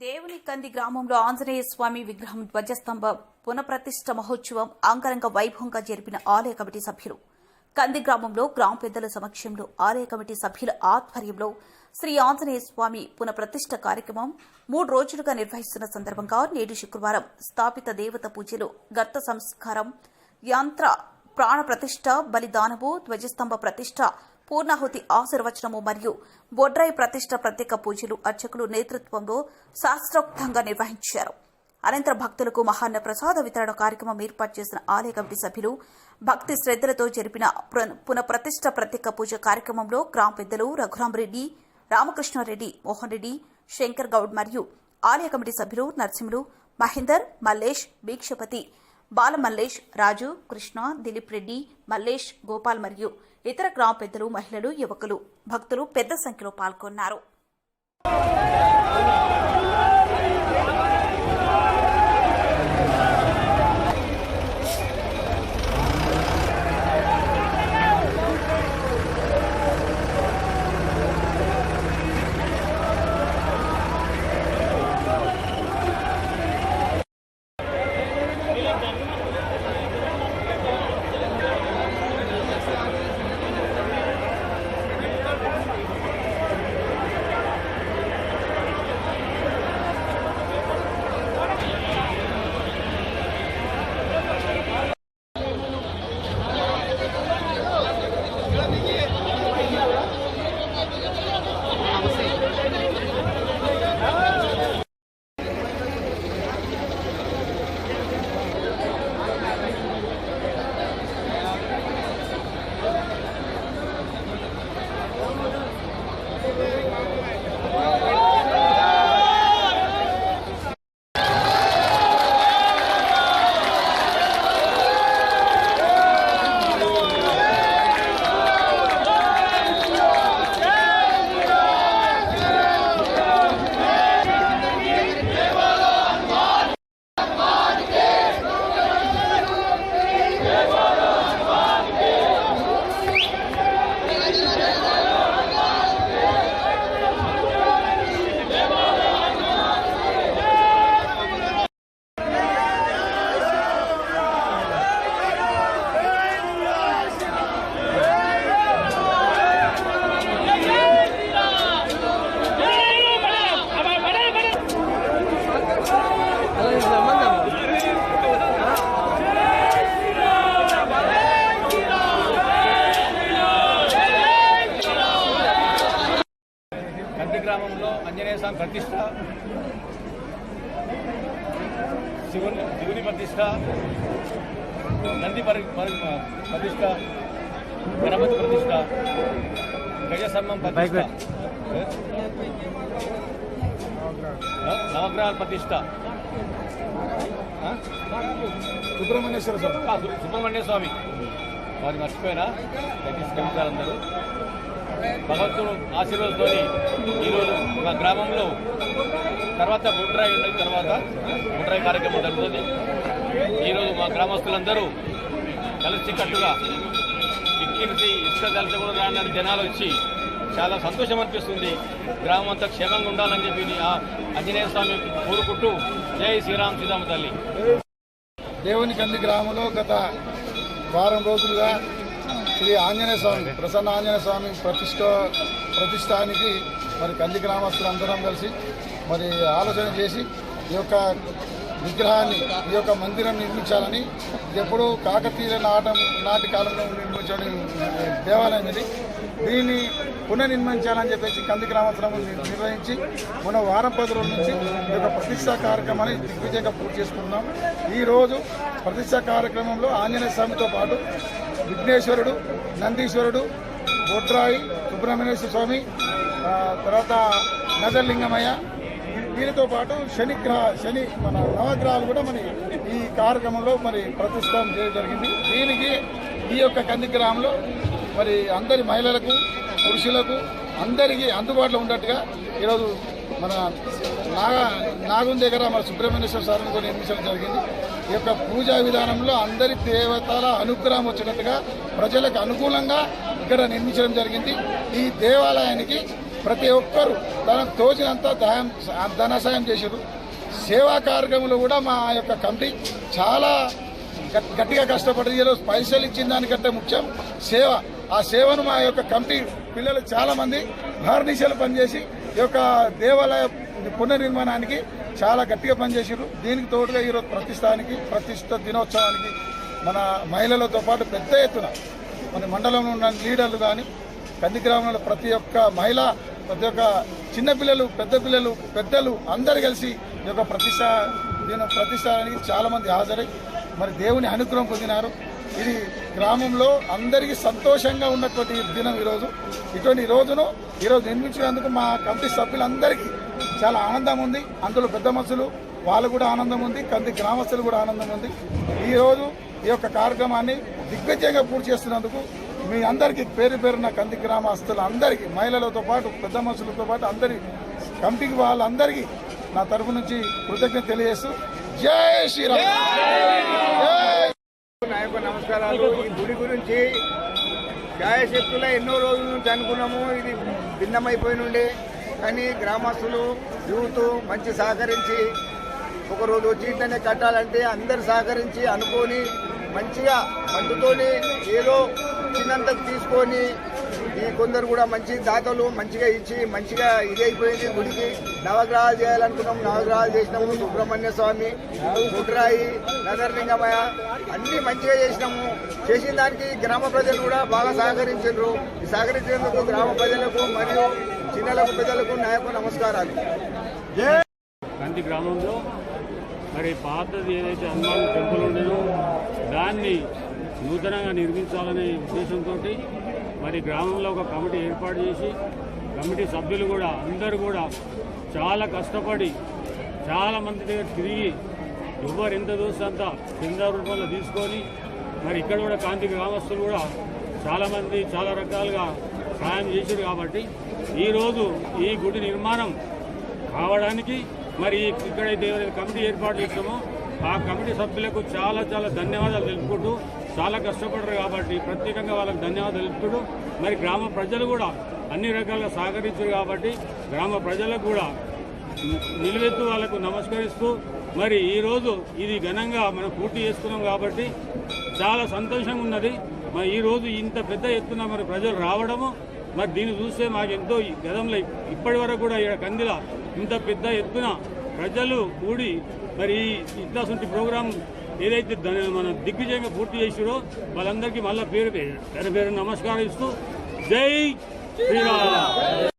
దేవుని కంది గ్రామంలో ఆంజనేయ స్వామి విగ్రహం ధ్వజస్తంభ పునఃప్రతిష్ఠ మహోత్సవం అంగరంగ వైభవంగా జరిపిన ఆలయ కమిటీ సభ్యులు. కంది గ్రామంలో గ్రామ పెద్దల సమక్షంలో ఆలయ కమిటీ సభ్యుల ఆధ్వర్యంలో శ్రీ ఆంజనేయ స్వామి పునఃప్రతిష్ఠ కార్యక్రమం మూడు రోజులుగా నిర్వహిస్తున్న సందర్భంగా నేడు శుక్రవారం స్థాపిత దేవత పూజలు గర్త సంస్కారం యంత్ర ప్రాణ ప్రతిష్ఠ బలిదానము ధ్వజస్తంభ ప్రతిష్ఠ పూర్ణాహుతి ఆశీర్వచనము మరియు బొడ్రాయి ప్రతిష్ట ప్రత్యేక పూజలు అర్చకులు నేతృత్వంలో శాస్త్రోక్తంగా నిర్వహించారు. అనంతరం భక్తులకు మహాన్న ప్రసాద వితరణ కార్యక్రమం ఏర్పాటు చేసిన ఆలయ కమిటీ సభ్యులు భక్తి శ్రద్దలతో జరిపిన పునఃప్రతిష్ట ప్రత్యేక పూజ కార్యక్రమంలో గ్రామ పెద్దలు రఘురామరెడ్డి రామకృష్ణారెడ్డి మోహన్ రెడ్డి శంకర్ గౌడ్ మరియు ఆలయ కమిటీ సభ్యులు నరసింహులు మహేందర్ మల్లేష్ భీక్షపతి బాలమల్లేష్ రాజు కృష్ణ దిలీప్ రెడ్డి మల్లేష్ గోపాల్ మరియు ఇతర గ్రామ పెద్దలు మహిళలు యువకులు. భక్తులు పెద్ద సంఖ్యలో పాల్గొన్నారు. స్వామి ప్రతిష్ట. శివుని శివుని ప్రతిష్ట. నంది పరి పరి- ప్రతిష్ట. గణపతి ప్రతిష్ట. గజస్తంభం ప్రతిష్ట? నవగ్రహాల ప్రతిష్ట? సుబ్రహ్మణ్యేశ్వర స్వామి. సుబ్రహ్మణ్య స్వామి. వారు మర్చిపోయినా దయచేసి క్షమించాలందరూ భగవంతుడు ఆశీర్వాదంతో ఈరోజు మా గ్రామంలో తర్వాత గుడ్రాయి ఉన్న తర్వాత గుడ్రాయి కార్యక్రమం జరుగుతుంది. ఈరోజు మా గ్రామస్తులందరూ కలిసికట్టుగా ఇక్కిరిసి ఇసుక కలిసి కూడా రాని జనాలు వచ్చి చాలా సంతోషం అనిపిస్తుంది. గ్రామం అంతా క్షేమంగా ఉండాలని చెప్పి ఆ ఆంజనేయ స్వామి కోరుకుంటూ జై శ్రీరామ్ సీతామ తల్లి. దేవుని కంది గ్రామంలో గత వారం రోజులుగా శ్రీ ఆంజనేయ స్వామి ప్రసన్న ఆంజనేయ స్వామి ప్రతిష్ట ప్రతిష్టానికి మరి కంది గ్రామస్తులందరం కలిసి మరి ఆలోచన చేసి ఈ యొక్క విగ్రహాన్ని ఈ యొక్క మందిరం నిర్మించాలని ఎప్పుడూ కాకతీయ నాటం నాటి కాలంలో నిర్మించడం దేవాలయం ఇది. దీన్ని పునర్నిర్మించాలని చెప్పేసి కంది గ్రామస్తులం నిర్వహించి మన వారం పది రోజుల నుంచి ఈ యొక్క ప్రతిష్టా కార్యక్రమాన్ని దిగ్విజయంగా పూర్తి చేసుకుంటున్నాం. ఈరోజు ప్రతిష్టా కార్యక్రమంలో ఆంజనేయ స్వామితో పాటు విఘ్నేశ్వరుడు నందీశ్వరుడు బొడ్రాయి సుబ్రహ్మణ్యేశ్వర స్వామి తర్వాత నజర్లింగమయ్య వీరితో పాటు శని గ్రహ శని మన నవగ్రహాలు కూడా మరి ఈ కార్యక్రమంలో మరి ప్రతిష్టం చేయడం జరిగింది. దీనికి ఈ యొక్క కంది గ్రామంలో మరి అందరి మహిళలకు పురుషులకు అందరికీ అందుబాటులో ఉన్నట్టుగా ఈరోజు మన నాగ నాగం దగ్గర మన సుబ్రహ్మణ్యేశ్వర స్వామిని కూడా నిర్మించడం జరిగింది. ఈ యొక్క పూజా విధానంలో అందరి దేవతల అనుగ్రహం వచ్చినట్టుగా ప్రజలకు అనుకూలంగా ఇక్కడ నిర్మించడం జరిగింది. ఈ దేవాలయానికి ప్రతి ఒక్కరూ తనకు తోచినంత దయం ధన సాయం చేశారు. సేవా కార్యక్రమంలో కూడా మా యొక్క కమిటీ చాలా గట్టిగా కష్టపడి ఈరోజు పైసలు ఇచ్చిన దానికంటే ముఖ్యం సేవ. ఆ సేవను మా యొక్క కమిటీ పిల్లలు చాలా మంది భారతీశాలు పనిచేసి ఈ యొక్క దేవాలయ పునర్నిర్మాణానికి చాలా గట్టిగా పనిచేసారు దీనికి తోడుగా ఈరోజు ప్రతిష్టానికి ప్రతిష్ట దినోత్సవానికి మన మహిళలతో పాటు పెద్ద ఎత్తున మన మండలంలో ఉన్న లీడర్లు కానీ కంది గ్రామంలో ప్రతి ఒక్క మహిళ ప్రతి ఒక్క చిన్నపిల్లలు పెద్ద పిల్లలు పెద్దలు అందరు కలిసి ఈ యొక్క ప్రతిష్ట దీని ప్రతిష్టానికి చాలామంది హాజరై మరి దేవుని అనుగ్రహం పొందినారు. ఇది గ్రామంలో అందరికీ సంతోషంగా ఉన్నటువంటి దినం ఈరోజు. ఇటువంటి రోజును ఈరోజు నిర్మించినందుకు మా కమిటీ సభ్యులందరికీ చాలా ఆనందం ఉంది. అందులో పెద్ద మనుషులు వాళ్ళు కూడా ఆనందం ఉంది కంది గ్రామస్తులు కూడా ఆనందం ఉంది. ఈ రోజు ఈ యొక్క కార్యక్రమాన్ని దిగ్విజయంగా పూర్తి చేస్తున్నందుకు మీ అందరికీ పేరు పేరున కంది గ్రామస్తులు అందరికీ మహిళలతో పాటు పెద్ద మనుషులతో పాటు అందరి కమిటీకి వాళ్ళందరికీ నా తరఫు నుంచి కృతజ్ఞత తెలియజేస్తూ జై శ్రీరామ్. నమస్కారాలు ఈ గుడి గురించి ఛాయశక్తుల ఎన్నో రోజుల నుంచి అనుకున్నాము. ఇది భిన్నమైపోయినుండే కానీ గ్రామస్తులు యూత్ మంచి సహకరించి ఒకరోజు వచ్చి ఇట్లనే కట్టాలంటే అందరు సహకరించి అనుకొని మంచిగా పండుతోని ఏదో చిన్నంత తీసుకొని ఈ కొందరు కూడా మంచి దాతలు మంచిగా ఇచ్చి మంచిగా ఇది అయిపోయింది గుడికి. నవగ్రహాలు చేయాలనుకున్నాం నవగ్రహాలు చేసినాము సుబ్రహ్మణ్య స్వామి కుట్రాయి నగరలింగమయ అన్ని మంచిగా చేసినాము. చేసిన దానికి గ్రామ ప్రజలు కూడా బాగా సహకరించారు సహకరించేందుకు గ్రామ ప్రజలకు మరియు చిన్నలకు పెద్దలకు నా యొక్క నమస్కారాలు కంటి గ్రామంలో మరి పాతది ఏదైతే హనుమాన్ టెంపుల్ ఉండేదో దాన్ని నూతనంగా నిర్మించాలనే ఉద్దేశంతో మరి గ్రామంలో ఒక కమిటీ ఏర్పాటు చేసి కమిటీ సభ్యులు కూడా అందరూ కూడా చాలా కష్టపడి చాలా మంది దగ్గర తిరిగి ఎవరు ఎంత దోస్తే అంత కింద రూపంలో తీసుకొని మరి ఇక్కడ కూడా కాంతి గ్రామస్తులు కూడా చాలామంది చాలా రకాలుగా సహాయం చేశారు కాబట్టి ఈరోజు ఈ గుడి నిర్మాణం కావడానికి మరి ఇక్కడైతే ఎవరైతే కమిటీ ఏర్పాటు చేస్తామో ఆ కమిటీ సభ్యులకు చాలా చాలా ధన్యవాదాలు తెలుపుకుంటూ చాలా కష్టపడరు కాబట్టి ప్రత్యేకంగా వాళ్ళకి ధన్యవాదాలు తెలుపుకుంటూ మరి గ్రామ ప్రజలు కూడా అన్ని రకాలుగా సహకరించారు కాబట్టి గ్రామ ప్రజలకు కూడా నిలువెత్తు వాళ్ళకు నమస్కరిస్తూ మరి ఈరోజు ఇది ఘనంగా మనం పూర్తి చేసుకున్నాం కాబట్టి చాలా సంతోషంగా ఉన్నది. మరి ఈరోజు ఇంత పెద్ద ఎత్తున మరి ప్రజలు రావడము మరి దీన్ని చూస్తే మాకు ఎంతో గతంలో ఇప్పటి వరకు కూడా ఇక్కడ కందిల ఇంత పెద్ద ఎత్తున ప్రజలు కూడి మరి ఈ ఇట్లాంటి ప్రోగ్రాం ఏదైతే మన దిగ్విజయంగా పూర్తి చేసిడో వాళ్ళందరికీ మళ్ళీ పేరు పేరు పేరు పేరు నమస్కారం ఇస్తూ జై శ్రీరామ్.